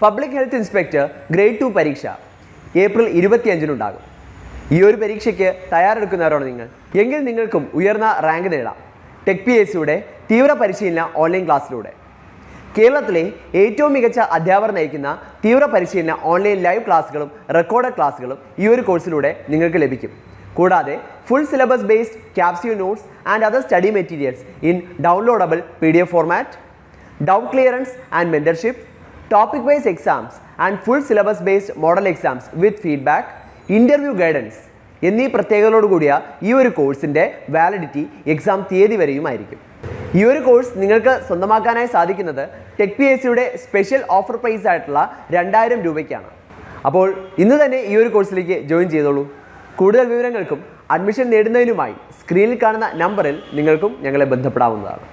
Public health inspector grade two പരീക്ഷ April ഇരുപത്തിയഞ്ചിനുണ്ടാകും ഈ ഒരു പരീക്ഷയ്ക്ക് തയ്യാറെടുക്കുന്നവരാണ് നിങ്ങൾ? എങ്കിൽ നിങ്ങൾക്കും ഉയർന്ന റാങ്ക് നേടാം. ടെക് പി എസ് സിയുടെ തീവ്ര പരിശീലന ഓൺലൈൻ ക്ലാസ്സിലൂടെ കേരളത്തിലെ ഏറ്റവും മികച്ച അധ്യാപകർ നയിക്കുന്ന തീവ്ര പരിശീലന ഓൺലൈൻ ലൈവ് ക്ലാസ്സുകളും റെക്കോർഡ് ക്ലാസ്സുകളും ഈ ഒരു കോഴ്സിലൂടെ നിങ്ങൾക്ക് ലഭിക്കും. കൂടാതെ full syllabus based capsule notes and other study materials in downloadable P D F format doubt clearance and mentorship topic wise exams and full syllabus based model exams with feedback interview guidance എന്നീ പ്രത്യേകതകളോട് കൂടിയ ഈ ഒരു കോഴ്സിന്റെ validity exam തീയതി വരെയുമായിരിക്കും ഈ ഒരു course നിങ്ങൾക്ക് സ്വന്തമാക്കാനായി സാധിക്കുന്നത് ടെക് പി എസ് സിയുടെ സ്പെഷ്യൽ ഓഫർ പ്രൈസ് ആയിട്ടുള്ള രണ്ടായിരം രൂപയ്ക്കാണ്. അപ്പോൾ ഇന്ന് തന്നെ ഈ ഒരു കോഴ്സിലേക്ക് ജോയിൻ ചെയ്തോളൂ. കൂടുതൽ വിവരങ്ങൾക്കും അഡ്മിഷൻ നേടുന്നതിനുമായി സ്ക്രീനിൽ കാണുന്ന നമ്പറിൽ നിങ്ങൾക്കും ഞങ്ങളെ ബന്ധപ്പെടാവുന്നതാണ്.